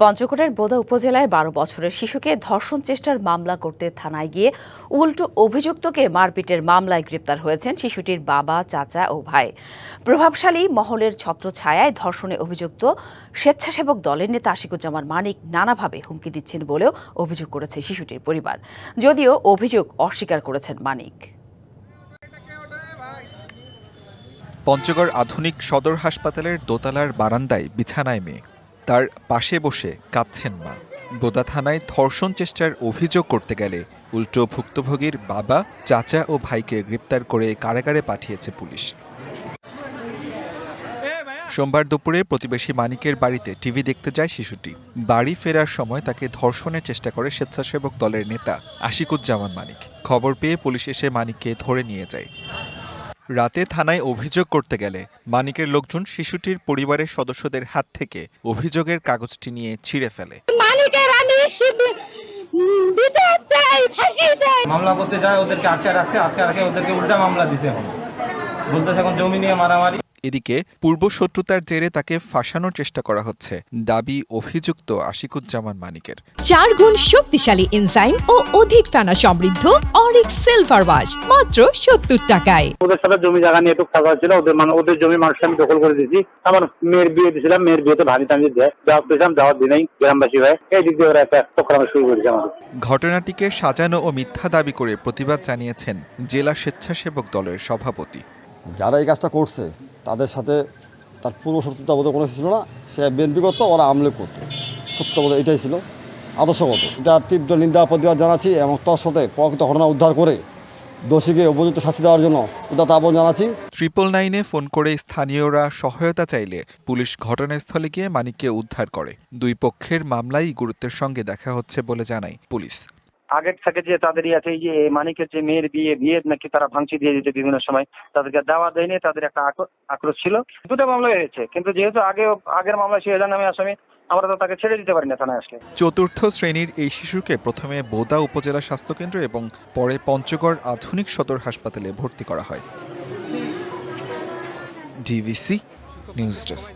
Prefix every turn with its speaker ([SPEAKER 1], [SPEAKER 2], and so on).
[SPEAKER 1] পঞ্চগড়ের বোদা উপজেলায় বারো বছরের শিশুকে ধর্ষণ চেষ্টার মামলা করতে থানায় গিয়ে উল্টো অভিযুক্তকে মারপিটের মামলায় গ্রেপ্তার হয়েছেন শিশুটির বাবা, চাচা ও ভাই। প্রভাবশালী মহলের ছত্রছায়ায় ধর্ষণে অভিযুক্ত স্বেচ্ছাসেবক দলের নেতা আশিকুজ্জামান মানিক নানাভাবে হুমকি দিচ্ছেন বলেও অভিযোগ করেছে শিশুটির পরিবার। যদিও অভিযোগ অস্বীকার করেছেন মানিক।
[SPEAKER 2] পঞ্চগড় আধুনিক সদর হাসপাতালের দোতলার বারান্দায় বিছানায় মেয়ে। তার পাশে বসে কাঁদছেন মা। বোদা থানায় ধর্ষণ চেষ্টার অভিযোগ করতে গেলে উল্টো ভুক্তভোগীর বাবা, চাচা ও ভাইকে গ্রেপ্তার করে কারাগারে পাঠিয়েছে পুলিশ। সোমবার দুপুরে প্রতিবেশী মানিকের বাড়িতে টিভি দেখতে যায় শিশুটি। বাড়ি ফেরার সময় তাকে ধর্ষণের চেষ্টা করে স্বেচ্ছাসেবক দলের নেতা আশিকুজ্জামান মানিক। খবর পেয়ে পুলিশ এসে মানিককে ধরে নিয়ে যায়। রাতে থানায় অভিযোগ করতে গেলে মানিকের লোকজন শিশুটির পরিবারের সদস্যদের হাত থেকে অভিযোগের কাগজটি নিয়ে ছিঁড়ে ফেলে।
[SPEAKER 3] মালিকের আমি বিচার চাই ফাঁসি চাই
[SPEAKER 4] মামলা করতে যায় ওদেরকে আটকে রাখছে আটকে রাখে ওদেরকে উল্টা মামলা দিছে এখন। বলতেছে এখন জমি নিয়ে মারামারি।
[SPEAKER 2] এদিকে পূর্ব শত্রুতার জেরে তাকে ফাঁসানোর চেষ্টা করা হচ্ছে। দাবি অভিযুক্ত আশিকুজ্জামান মানিকের।
[SPEAKER 5] চার গুণ শক্তিশালী এনজাইম ও অধিক ফেনা সমৃদ্ধ অরিক সিলভার ওয়াশ মাত্র সত্তর টাকায়।
[SPEAKER 6] ওদের সাথে জমি জায়গা নিয়ে একটু থাকা ছিল ওদের মানে ওদের জমি মানুষ আমি দখল করে দিয়েছি। আমার মেয়ের বিয়ে দিয়েছিলাম মেয়ের বিয়েতে ভাঙি টাঙি দেয়। যাওয়া পেয়েছিলাম যাওয়ার দিনেই গ্রামবাসী হয়ে। এই দিক দিয়ে ওরা একটা চক্রান্ত শুরু করেছে আমাদের।
[SPEAKER 2] ঘটনাটিকে সাজানো ও মিথ্যা দাবি করে প্রতিবাদ জানিয়েছেন জেলা স্বেচ্ছাসেবক দলের সভাপতি।
[SPEAKER 7] যারা এই কাজটা করছে তাদের সাথে তার পূর্ব শত্রুতা বোধ কোনো ছিল না, সে বিএনপি করতো, ওরা আমলে করতো। সত্য এটাই ছিল। আদর্শগত। যার তীব্র নিন্দা, প্রতিবাদ জানাচ্ছি এবং তোর সাথে প্রকৃত ঘটনা উদ্ধার করে দোষীকে উপযুক্ত শাস্তি দেওয়ার জন্য উদাত্ত আহ্বান জানাচ্ছি।
[SPEAKER 2] ট্রিপল নাইনে ফোন করে স্থানীয়রা সহায়তা চাইলে পুলিশ ঘটনাস্থলে গিয়ে মানিককে উদ্ধার করে। দুই পক্ষের মামলাই গুরুত্বের সঙ্গে দেখা হচ্ছে বলে জানায় পুলিশ।
[SPEAKER 6] আগের থেকে যে তাদের আছে এই যে মানিকের যে মেয়ের বিয়ে বিয়ে নাকি তারা ভাঙচি দিয়ে দিতে বিভিন্ন সময়। তাদেরকে দেওয়া দেয়নি, তাদের একটা আক্রোশ ছিল। দুটো মামলা হয়েছে, কিন্তু যেহেতু আগে, আগের মামলা সে নামে আসামি, আমরা তো তাকে ছেড়ে দিতে পারি না থানায় আসলে।
[SPEAKER 2] চতুর্থ শ্রেণির এই শিশুকে প্রথমে বোদা উপজেলা স্বাস্থ্যকেন্দ্র এবং পরে পঞ্চগড় আধুনিক সদর হাসপাতালে ভর্তি করা হয়। DVC news desk.